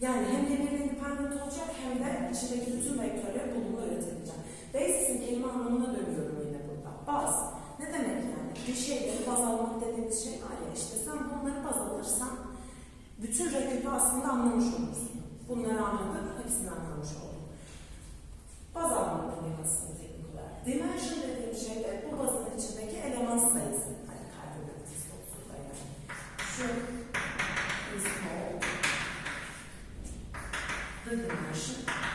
Yani hem birbirine independent hem de içindeki bütün vektörleri bulumlu üretebilecek. Basis'in kelime anlamına dönüyorum yine burada. Baz. Ne demek yani? Bir şeyleri baz almak dediğimiz şey işte sen bunları baz bütün rakibi aslında anlamış olursun. Bunları anladın, hepsini anlamış oldun. Baz almak kelimesini teknik olarak. Dimension dediğim şey de bu bazın içindeki eleman sayısı. Hani karbonatist olsun da yani. Şu is called the dimension of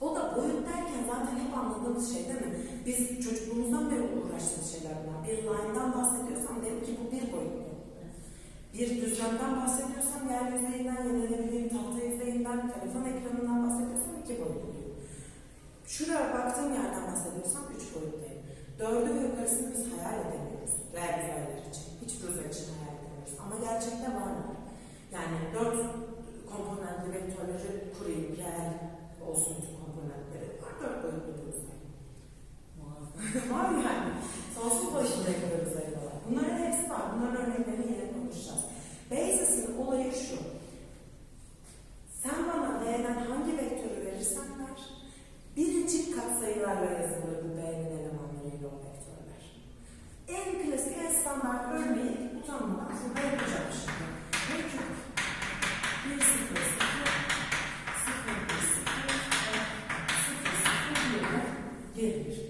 o da boyut derken zaten hep anladığımız şey değil mi? Biz çocukluğumuzdan beri uğraştığımız şeyler bunlar. Bir line'dan bahsediyorsam derim ki bu bir boyutlu. Bir düzlemden bahsediyorsam yer yüzeyinden, yenilenebildiğim tahta yüzeyinden, telefon ekranından bahsediyorsam iki boyutlu. Şuraya baktığım yerden bahsediyorsam üç boyutluyum. Dördü ve yukarısını biz hayal edemiyoruz. Reel yüzeyler için. Hiçbir yüzey için hayal edemiyoruz. Ama gerçekte var mı? Yani dört komponentli vektörleri kurayım, reel olsun tüm komponentleri. Var dört boyutlu bir yüzey. var yani. Sonsuz boyutlu vektör yüzeyi var. Bunların hepsi var. Bunların örneklerini yine konuşacağız. Basis'in olayı şu. Sen bana V'den hangi vektörü verirsen ver, biricik katsayılarla yazılır bu B'nin elemanlarıyla o vektörler. En klasik, en standart örneği utanmadan burada yapacağım şimdi. Ne ki? Bir sıfır sıfır, sıfır bir sıfır, sıfır sıfır yerine gelir.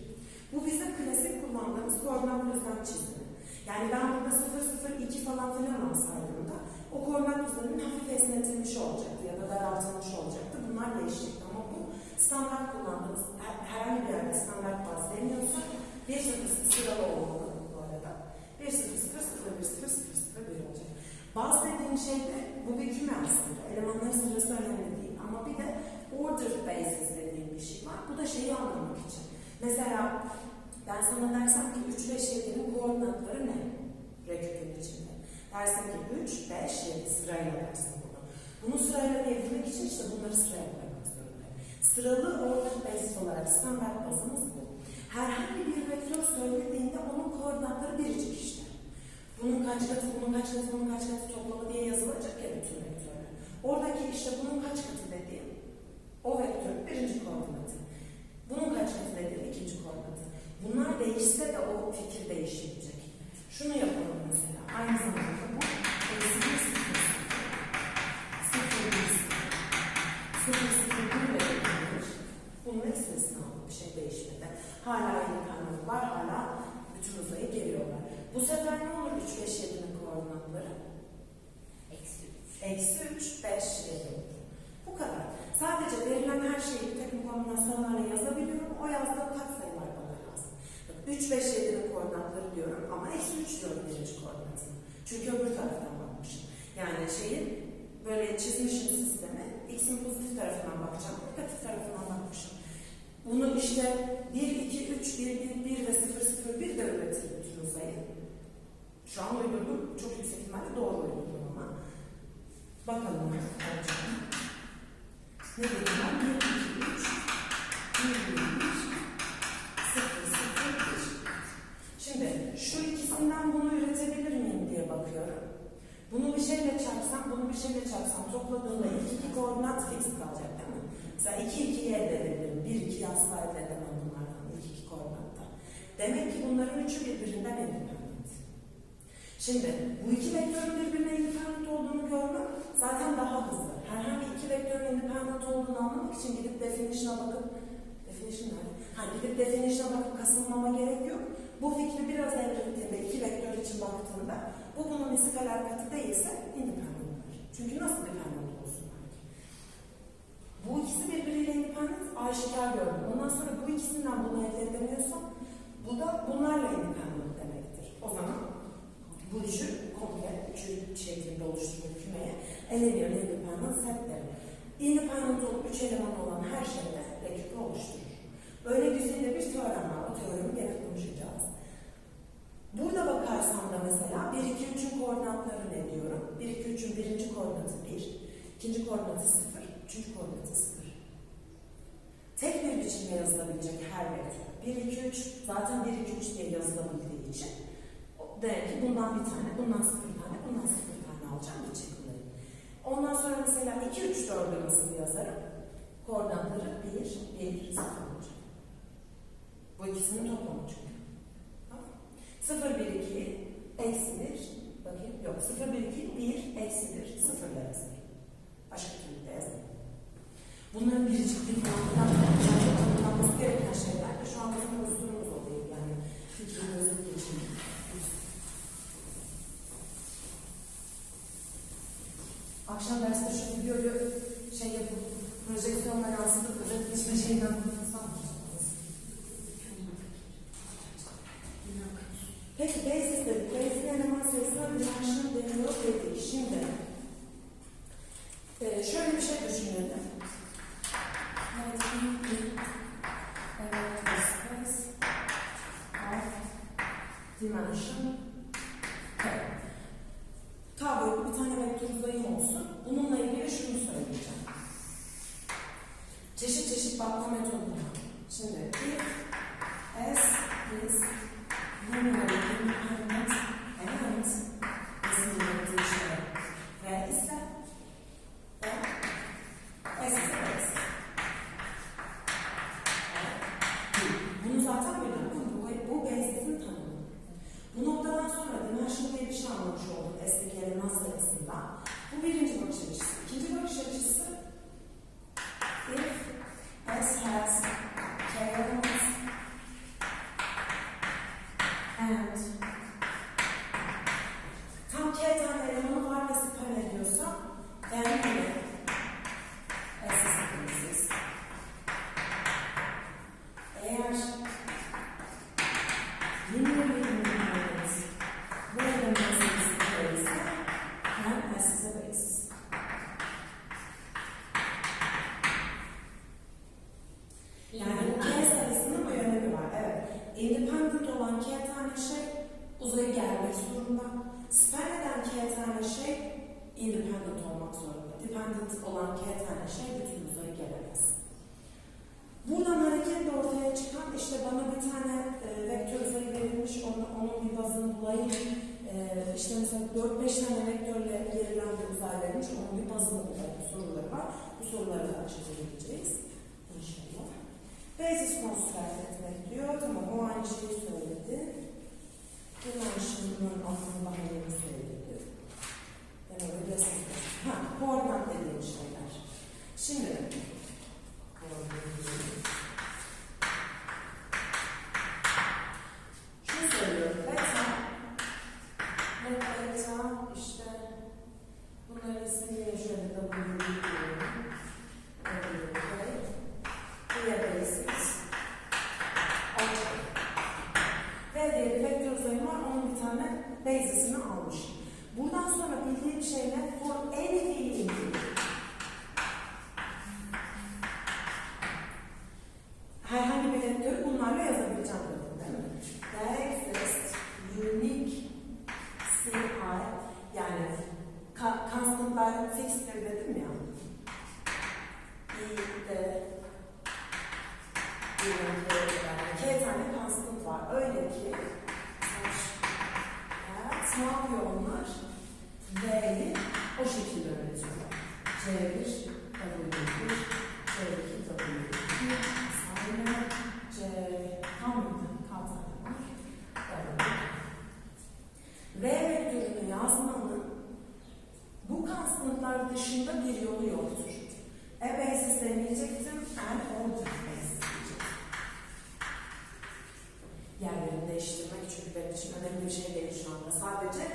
Bu bizim klasik kullandığımız koordinat düzlem çizimi. Yani ben burada 0, 0, 2 falan filan alsaydım da o koordinat düzleminin hafif esnetilmiş olacaktı ya da daraltılmış olacaktı. Bunlar değişecekti ama bu standart kullandığımız her- herhangi bir yerde standart baz deniyorsa 1 0 sıralı olmalı bu arada. 1 0 0 0 1 0 0 0 1 dediğim şey de bu bir küme aslında. Elemanların sırası önemli değil ama bir de order basis dediğim bir şey var. Bu da şeyi anlamak için. Mesela ben sana dersem ki 3, 5, 7'nin koordinatları ne? Reküpün içinde. Dersin ki 3, 5, 7 sırayla dersin bunu. Bunu sırayla evrilmek için işte bunları sıraya koymak zorundayım. Sıralı order basis olarak standart bazımız bu. Herhangi bir vektör söylediğinde onun koordinatları biricik işte. Bunun kaç katı, bunun kaç katı, bunun kaç katı toplamı diye yazılacak ya bütün vektörler. Oradaki işte bunun kaç katı dediğim o vektörün birinci koordinatı. Bunun kaç katı dediğim ikinci koordinatı. Bunlar değişse de o fikir değişmeyecek. Şunu yapalım mesela. Aynı zamanda bu eksi bir sıfır sıfır. Sıfır bir sıfır. Sıfır sıfır bir ve bir. Bunun ekspresini aldık. Bir şey değişmedi. Hala aynı kanun var. Hala bütün uzayı geliyorlar. Bu sefer ne olur 3, 5, 7'nin koordinatları? Eksi üç. Eksi 3, 5, 7 olur. Bu kadar. Sadece verilen her şeyi bir takım kombinasyonlarla yazabiliyorum. O yazdığım katsayılar bana lazım. 3, 5, 7'nin koordinatları diyorum ama eksi 3 diyorum birinci koordinatını. Çünkü öbür taraftan bakmışım. Yani şeyi böyle çizmişim sistemi. X'in pozitif tarafından bakacağım, negatif tarafından bakmışım. Bunu işte 1, 2, 3, 1, 1, 1 ve 0, 0, 1 de üretir bütün uzayı. Şu an uydurdum. Çok yüksek ihtimalle doğru uydurdum ama. Bakalım ne olacak. Ne dedim ben? 1, 2, 3, 1, 1, 1, 0, 0, 1. Şimdi şu ikisinden bunu üretebilir miyim diye bakıyorum. Bunu bir şeyle çarpsam, bunu bir şeyle çarpsam topladığımda ilk iki koordinat fix kalacak değil mi? Mesela 2, 2'yi elde edebilirim. 1, 2 asla elde edemem bunlardan ilk iki koordinatta. Demek ki bunların üçü birbirinden independent. Şimdi bu iki vektörün birbirine independent olduğunu görmek zaten daha hızlı. Herhangi iki vektörün independent olduğunu anlamak için gidip definition'a bakıp definition nerede? Ha, gidip definition'a bakıp kasılmama gerek yok. Bu fikri biraz evrildiğinde iki vektör için baktığında bu bunun iskalar katı değilse independentler. Çünkü nasıl dependent olsunlar ki? Bu ikisi birbiriyle independent aşikar gördüm. Ondan sonra bu ikisinden bunu elde edemiyorsam bu da bunlarla independent demektir. O zaman bu üçü komple üçü şeklinde oluşturulan kümeye eleniyor independent set derim. Independent olup üç eleman olan her şeyde reküpü oluşturur. Böyle güzel bir teorem var. O teoremi gene konuşacağız. Burada bakarsam da mesela 1, 2, 3'ün koordinatları ne diyorum? 1, 2, 3'ün birinci koordinatı 1. ikinci koordinatı sıfır, üçüncü koordinatı sıfır. Tek bir biçimde yazılabilecek her vektör. 1, 2, 3 zaten 1, 2, 3 diye yazılabildiği için demek ki bundan bir tane, bundan sıfır tane, bundan sıfır tane alacağım bir şekilde. Ondan sonra mesela 2, 3, 4'ü nasıl yazarım? Koordinatları 1, 1, 0 olacak. Bu ikisinin toplamı çünkü. Tamam. 0, 1, 2, eksi 1, bakayım yok 0, 1, 2, 1, eksi 1, 0 ile yazarım. Başka türlü de yazarım. Bunların biricikliği falan yani tanımlanması gereken şeyler de şu an bizim pozisyonumuz o değil. Yani fikrin özür Akşam derste şu videoyu şey yapıp projeksiyonla yansıtıp özetleşme şeyinden kurtulsam mı? Peki basis dedik. Basis eleman sayısına dimension deniyor dedik. Şimdi e, şöyle bir şey düşünelim. Evet, bir, bir, evet, space of dimension K. K boyutlu bir tane vektör uzayım olsun. Bununla ilgili şunu söyleyeceğim. Çeşit çeşit bakma metodu var. Şimdi if S is linearly independent and S'in ürettiği şey V ise ve S ise S. Bunu zaten biliyorum. Bu, bu basis'in tanımı. Bu noktadan sonra dimension diye bir şey anlamış olduk S'deki eleman sayısında. Bu birinci bakış açısı. İkinci bakış açısı if S has k elements and tam k tane elemanı var ve span ediyorsa then yine S sıkıntısız. Eğer linearly independent bu eleman sayısı k ise then S is a basis. Yani bu K sayısının bir önemi var. Evet. Independent olan K tane şey uzayı gelmek zorunda. Span eden K tane şey independent olmak zorunda. Dependent olan K tane şey bütün uzayı gelemez. Buradan hareketle ortaya çıkan işte bana bir tane e, vektör uzayı verilmiş, onu, onun bir bazını bulayım. E, işte mesela 4-5 tane vektörle verilen bir uzay verilmiş, onun bir bazını bulayım soruları var. Bu soruları da çözebileceğiz. İnşallah. Basis construct etmek diyor. Tamam o aynı şeyi söyledi. Dimension'ın aslında halini söyledi. Ben öyle basis Ha, koordinat dediğim şeyler. Şimdi şunu söylüyorum. Beta ve beta işte bunların isimleri şöyle W diyorum. W, Buraya basics. V diye bir vektör uzayım var. Onun bir tane basis'ini almış. Buradan sonra bildiğim şeyler for any field herhangi bir vektörü bunlarla yazabileceğim dedim değil mi? There exists unique CI yani ka- constantlar fixtir dedim ya. I, de, diyelim ki yani K tane constant var. Öyle ki evet, ne yapıyor onlar? V'yi o şekilde öğretiyorlar. C1, W1, C2, W2, sayma, C, tam bir tam tane var. W. V vektörünü yazmanın bu constantlar dışında bir yolu yoktur. E basis demeyecektim, and object basis diyecektim. Yerlerini değiştirmek çünkü benim için önemli bir şey değil şu anda. Sadece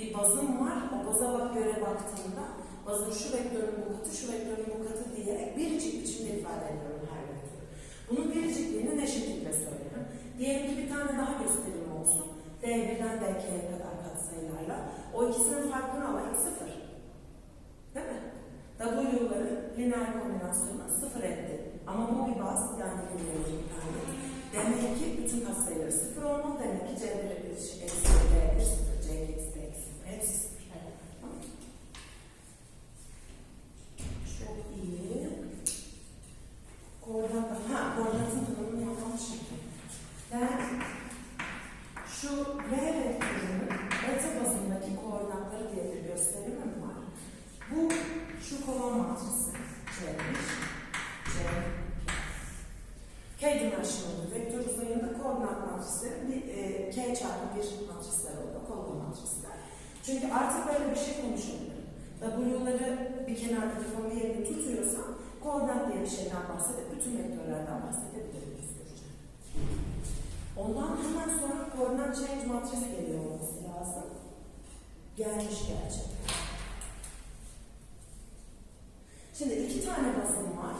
bir bazım var, o baza bak göre baktığımda bazın şu vektörün bu katı, şu vektörün bu katı diyerek biricik biçimde ifade ediyorum her vektörü. Bunun biricikliğini ne şekilde söylerim? Diyelim ki bir tane daha gösterim olsun. D1'den DK'ye kadar katsayılarla. O ikisinin farkını alayım sıfır. Değil mi? W'ları lineer kombinasyonu sıfır etti. Ama bu bir baz, yani lineer independent. Demek ki bütün katsayıları sıfır olmalı. Demek ki C1 eksi D1 sıfır, C2 eksi D2 sıfır. y Şimdi iki tane bazım var.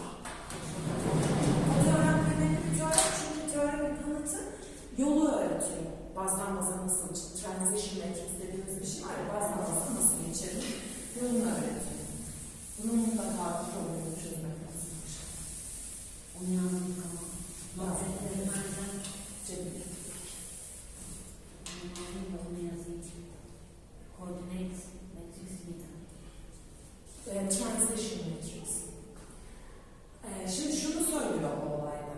Bu teorem bir teorem çünkü teoremin kanıtı yolu öğretiyor. Bazdan baza nasıl, transition matrix dediğimiz bir şey var ya, bazdan baza nasıl geçirir, yolunu öğretiyor. Bunu mutlaka problemi çözmek lazım. Onu yazdık ama. Malzemeleri bazen Cebimde. Anladım da onu yazayım. Coordinate matrix beta. e, transition matrix. E, şimdi şunu söylüyor bu olayda.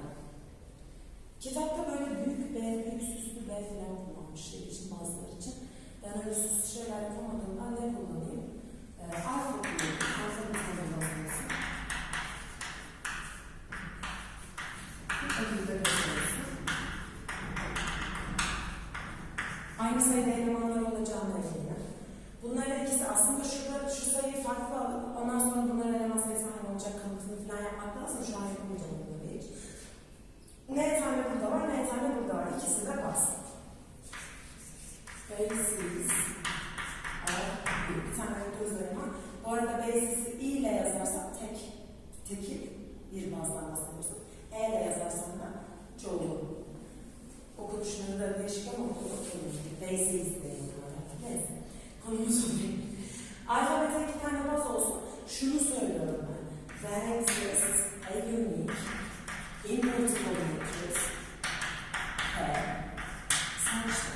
Kitapta böyle büyük B, büyük süslü B falan kullanmışlar için bazıları için. Ben öyle süslü şeyler yapamadığımdan ne kullanayım? E, alfa kullanayım. Alfa bir tane bazıması. Bu şekilde yazıyorsun. Aynı sayıda elemanlar olacağına eminim. Bunların ikisi aslında şurada şu sayıyı farklı alıp ondan sonra bunların eleman sayısı aynı olacak kanıtını falan yapmak lazım. Şu an yapamayacağım bunları hiç. N tane burada var, N tane burada var. İkisi de bas. Basis. Bir tane gözlerim var. Bu arada basis'i i ile yazarsam tek, tekil bir bazdan bahsediyorsun. E ile yazarsam da çoğul. Okunuşları da değişik ama okumuyor. Basis değil. Neyse. Konumuz o değil. Alfabete iki tane baz olsun. Şunu söylüyorum ben. Exists a unique immutable matrix P such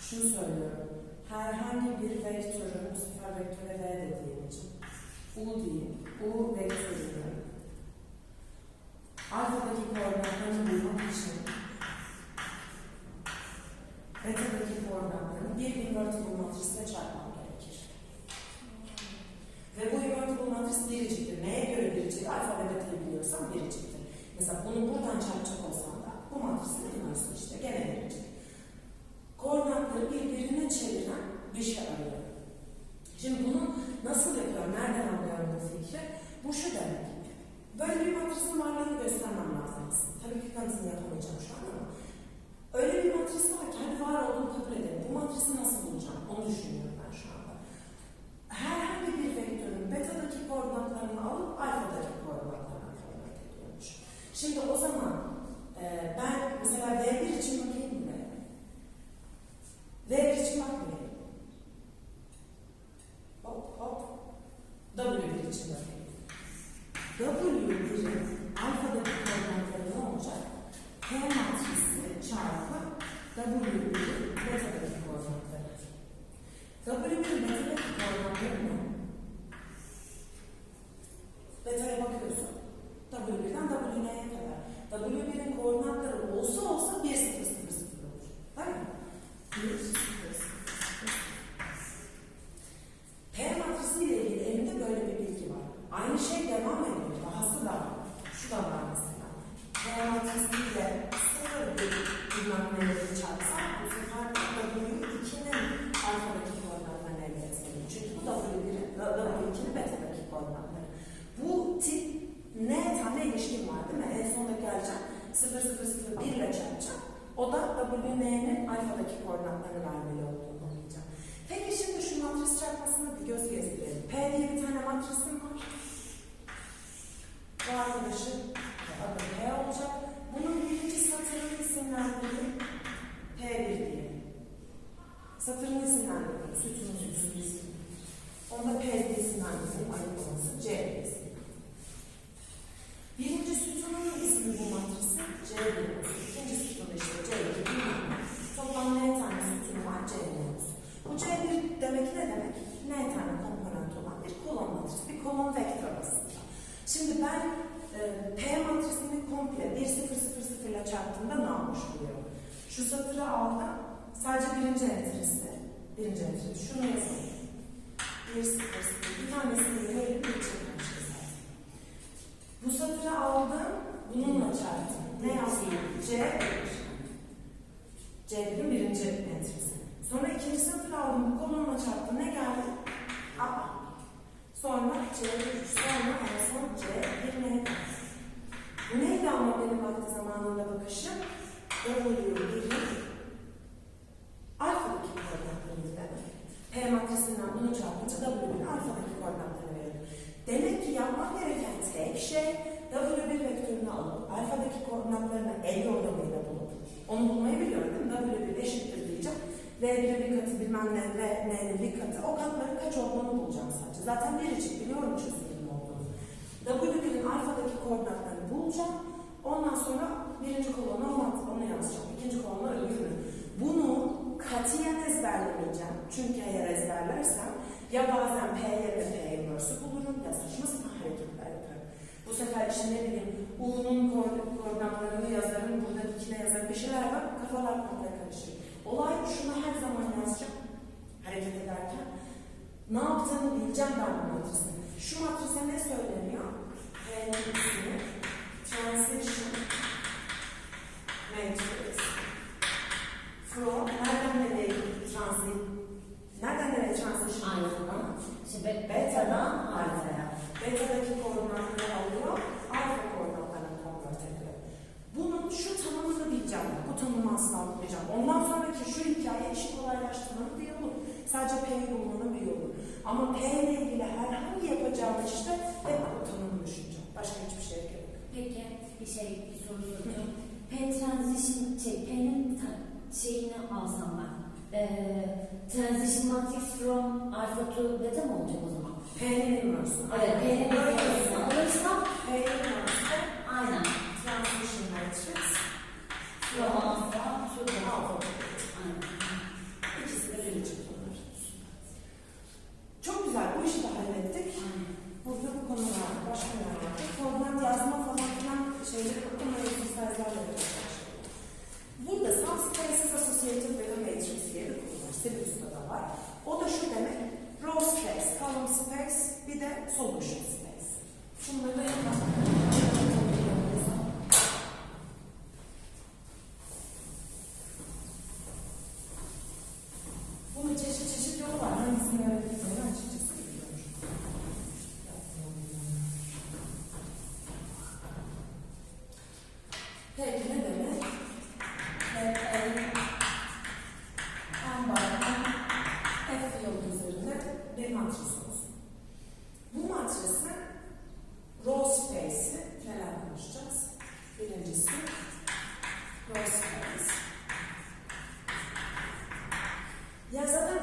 şunu söylüyorum. Herhangi bir vektörün, bu sefer vektöre V dediğim için U diyeyim. U vektörünü alfadaki koordinatlarını bulmak için betadaki koordinatlarını bir invertible matrisle çarpmam gerekir. Ve bu invertible matris biriciktir. Neye göre biricik? Alfa ve betayı biliyorsam biriciktir. Mesela bunu buradan çarpacak olsam da bu matrisin inversi işte gene biricik. Koordinatları birbirine çeviren bir şey arıyorum. Şimdi bunu nasıl yapıyorum? Nereden anlıyorum bu fikri? Bu şu demek. Böyle bir matrisin varlığını göstermem lazım. Tabii ki kanıtını yapamayacağım şu an ama Öyle bir matris var ki hani var olduğunu kabul edelim. Bu matrisi nasıl bulacağım? Onu düşünüyorum ben şu anda. Herhangi bir vektörün betadaki koordinatlarını alıp alfadaki koordinatlarına koordinat ediyormuş. Şimdi o zaman e, ben mesela V1 için bakayım mı? V1 için bakmayayım. Hop hop. W1 için bakayım. W1'in alfadaki koordinatları ne olacak? P matrisi çarpı W1 betadaki koordinatları. W1 betadaki koordinatları ne? Beta'ya bakıyorsun. W1'den WN'ye kadar. W1'in koordinatları olsa olsa 1 0 0 0 olur. Değil mi? 1 0 0 0. P matrisi ile ilgili elimde böyle bir bilgi var. Aynı şey devam ediyor. Dahası da var. Şu da var mesela. P matrisiyle sıfır bir bilmem neleri çarpsam bu sefer W2'nin alfadaki koordinatlarını elde etmeliyim. Çünkü bu W1'in, W2'nin betadaki koordinatları. Bu tip ne tane ilişkim var değil mi? En sonunda geleceğim. 0 0 0 1 ile çarpacağım. O da WN'nin alfadaki koordinatlarını vermeli olduğunu anlayacağım. Peki şimdi şu matris çarpmasına bir göz gezdirelim. P diye bir tane matrisim var. Bu arkadaşın adı P olacak. Bunun birinci satırını isimlendirelim. P1 diye. Satırını isimlendirelim. Sütunun sütunun. Onda P diye isimlendirelim. Ayıp olması C diye. Birinci sütunun ismi bu matrisin C1 olsun. İkinci sütunu işte C2 bilmem ne. Toplam N tane sütunu var C1 olsun. Bu C1 demek ne demek? N tane komponent olan bir kolon matrisi, bir kolon vektör aslında. Şimdi ben e, P matrisini komple 1 0 0 0 ile çarptığımda ne yapmış oluyorum? Şu satırı aldım, sadece birinci enterisi, birinci enterisi, şunu yazalım. 1 0 0, bir tanesini geçirmişiz zaten. Bu satırı aldım, bu Bununla çarptım. Ne yazdım? C. C1'in birinci metresi. Sonra ikinci satır aldım. Bu kolonla çarptım. Ne geldi? A. Sonra C3. Sonra en son C1 ne? Bu neydi ama benim vakti zamanında bakışım? W1'in alfadaki koordinatlarını demek. P matrisinden bunu çarpınca W'nin alfadaki koordinatlarını verir. Demek ki yapmam gereken tek şey W1 vektörünü alıp alfadaki koordinatlarını el yordamıyla bulup onu bulmayı biliyorum değil mi? W1 eşittir diyeceğim. V1'in bir katı bilmem ne, V, N'nin bir katı. O katların kaç olduğunu bulacağım sadece. Zaten biricik biliyorum çözümünün olduğunu. W1'in alfadaki koordinatlarını bulacağım. Ondan sonra birinci kolona onu, onu yazacağım. İkinci kolona öbürünü. Bunu katiyen ezberlemeyeceğim. Çünkü eğer ezberlersem ya bazen P yerine P inverse'ü bulurum ya saçma. Bu sefer işte ne bileyim U'nun koord- koordinatlarını yazarım, burada dikine yazarım. Bir şeyler var, kafalar komple karışır. Olay şunu her zaman yazacağım hareket ederken. Ne yaptığını bileceğim ben bu matrisini. Şu matrise ne söyleniyor? İsmi transition matrix from nereden nereye transit nereden nereye transition Aynen. be- Beta'dan alfaya. Beta'daki koordinatları alıyor, alfa koordinatlarına konvert ediyor. Bunun şu tanımını bileceğim. Bu tanımı asla unutmayacağım. Ondan sonraki şu hikaye işi kolaylaştırmanın bir yolu. Sadece P'yi bulmanın bir yolu. Ama P ile ilgili herhangi yapacağım işte hep o tanımı düşüneceğim. Başka hiçbir şey yok. Peki bir şey bir soru soracağım. P transition şey P'nin şeyini alsam ben. Ee, transition matrix from alpha to beta mı olacak o zaman? P'nin inverse. Evet, P'nin inverse'ini alırsam P'nin inverse. aynen. Transition matrix. From alpha to. Alfa. Aynen. İkisi de. Çok güzel. Bu işi de hallettik. Aynen. Burada bu konu var. Başka? Koordinat yazma falan filan şeyleri okuma exercise'lerle yapacağız. Burada some spaces associated a matrix diye bir konu var. Sirius'ta da var. O da şu demek. Row space, column space, bir de solution space. Şunları da yapalım. Bunun çeşit çeşit yolu var. Hangisini öğrettiklerini açıkçası bilmiyorum. Peki ne demek? Let A en baştan F yolu üzerinde bir matris olsun. Bu matrisin row space'i neler konuşacağız? Birincisi row space. Ya zaten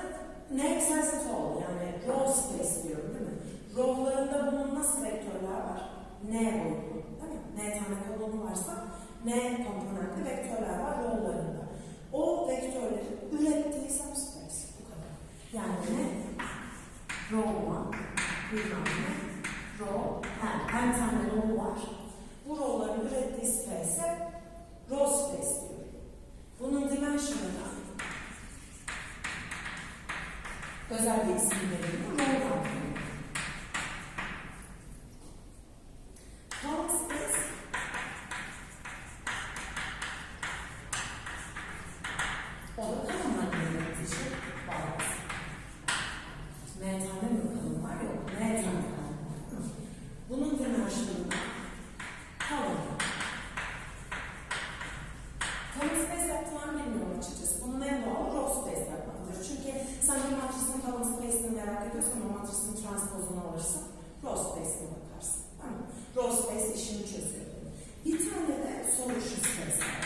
ne eksense all yani row space diyorum değil mi? Row'larında bunun nasıl vektörler var? N boyutlu değil mi? N tane kolonu varsa N komponentli vektörler var row'larında. O vektörlerin ürettiği subspace bu kadar. Yani ne? Row 1, bilmem ne, row, yani n tane row var. Bu row'ların ürettiği space'e row space diyor. Bunun dimension'ı da özel bir isim veriyor. Roll'dan geliyor. Column space o da kalınların ürettiği şey bağlı. M tane mi kalın var? Yok. M tane kalın var. Hı. Bunun dimension'ı kalın. Column space yaptılar bilmiyorum açıkçası. Bunun en doğal row space yapmaktır. Çünkü sen bir matrisin column space'ini merak ediyorsan o matrisin transpozunu alırsın. Row space'ine bakarsın. Tamam. Row space işini çözüyor. Bir tane de solution space var.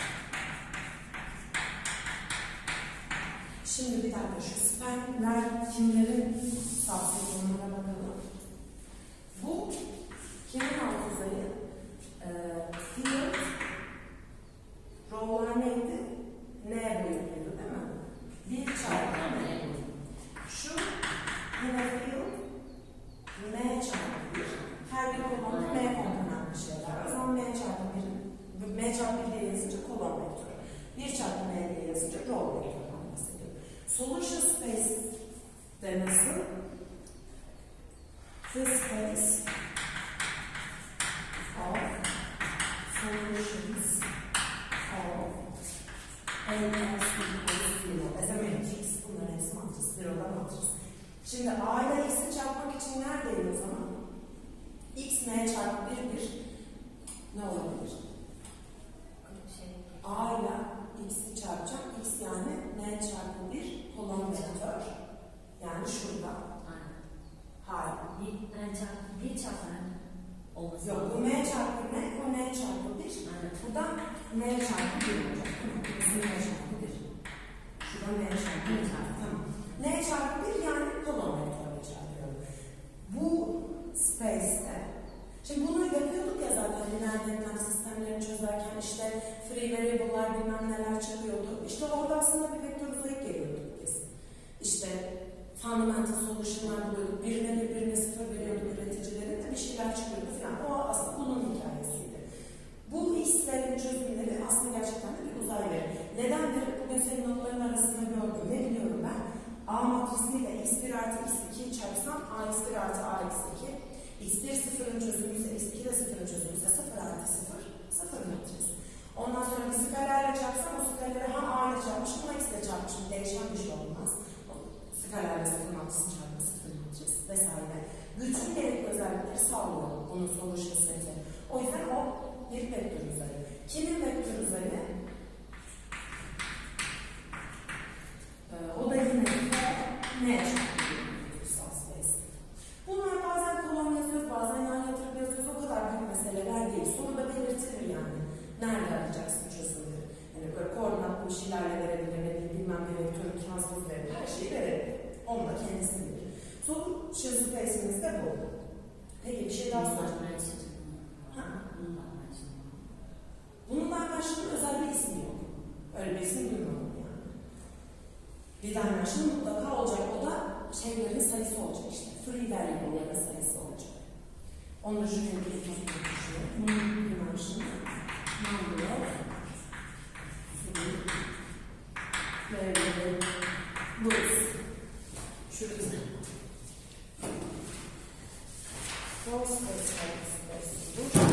Şimdi bir dakika şu spenler kimlerin subspace'ine bakalım. Bu kimin alt uzayı? Ee, field Row'lar neydi? N boyutluydu değil mi? Bir çarpı N. Şu yine field M çarpı bir. Her bir kolonda M komponentli şeyler. O zaman M çarpı bir, M çarpı bir diye yazınca kolon vektörü. Bir çarpı M diye yazınca row vektöründen bahsediyor. Solution space de nasıl? The space of solution solutions of A, S equals zero. As a matrix. Bunların hepsi matris. Zero'da matris. Şimdi A ile X'i çarpmak için neredeyim o zaman? X N çarpı 1 1 ne olabilir? Şey, A ile X'i çarpacağım. X yani N çarpı 1 kolon vektör. Yani şurada. aynen. Hayır. Bir, yani çarpı, bir çarpı ne? olması Yok bu lazım. N çarpı N, bu N çarpı 1. Aynen. Buradan N çarpı 1 olacak. Tamam. Burası N çarpı 1. Şuradan N çarpı 1 çarpı. Tamam. N çarpı 1 yani kolon vektörle çarpıyorum. Bu space'te Şimdi bunu yapıyorduk ya zaten lineer denklem sistemlerini çözerken işte free variable'lar bilmem neler çıkıyordu. İşte orada aslında bir vektör uzayıp geliyorduk biz. İşte fundamental solution'lar buluyorduk. Birine bir birine sıfır veriyorduk üreticilerin de bir şeyler çıkıyordu falan. O aslında bunun hikayesiydi. Bu x'lerin çözümleri aslında gerçekten de bir uzay veri. Nedendir? Bugün senin notların arasında gördüm. Ne biliyorum ben? A matrisiyle x1 artı x2'yi çarpsam a1 artı a2 x1 sıfırın çözümü ise x2 de sıfırın çözümü ise 0 artı 0 sıfır matris. Ondan sonra bir skalerle çarpsam o skaleri ha a ile çarpmışım x ile çarpmışım. Değişen bir şey olmaz. Skalerle sıfır matrisin çarpımı sıfır matris vesaire. Bütün gerekli özellikleri sağlıyor bunun solution seti. O yüzden o bir vektör üzeri. Kimin vektör üzeri? Ee, o da yine ne çarpı duygusal space. Bunlar bazen kolon yazıyoruz, bazen yan yatırıp yazıyoruz. O kadar büyük meseleler değil. Soruda belirtilir yani. Nerede arayacaksın çözümleri? Yani böyle koordinatlı bir şeylerle verebilir, ne bileyim bilmem ne vektörü transpose verebilir, her şeyi verebilir. Onu da kendisi bilir. Solution space'imiz de bu. Peki bir şey daha soracağım. Ha. Bunlar ben için. Bunun dimension'ın özel bir ismi yok. Öyle bir isim duymadım yani. Bir dimension mutlaka olacak. O da şeylerin sayısı olacak işte. Free variable'ların sayısı olacak. Onu da şuraya bir tutmayı düşünüyorum. Bunun dimension number of free variables. Şurada. Просто спець. Дуже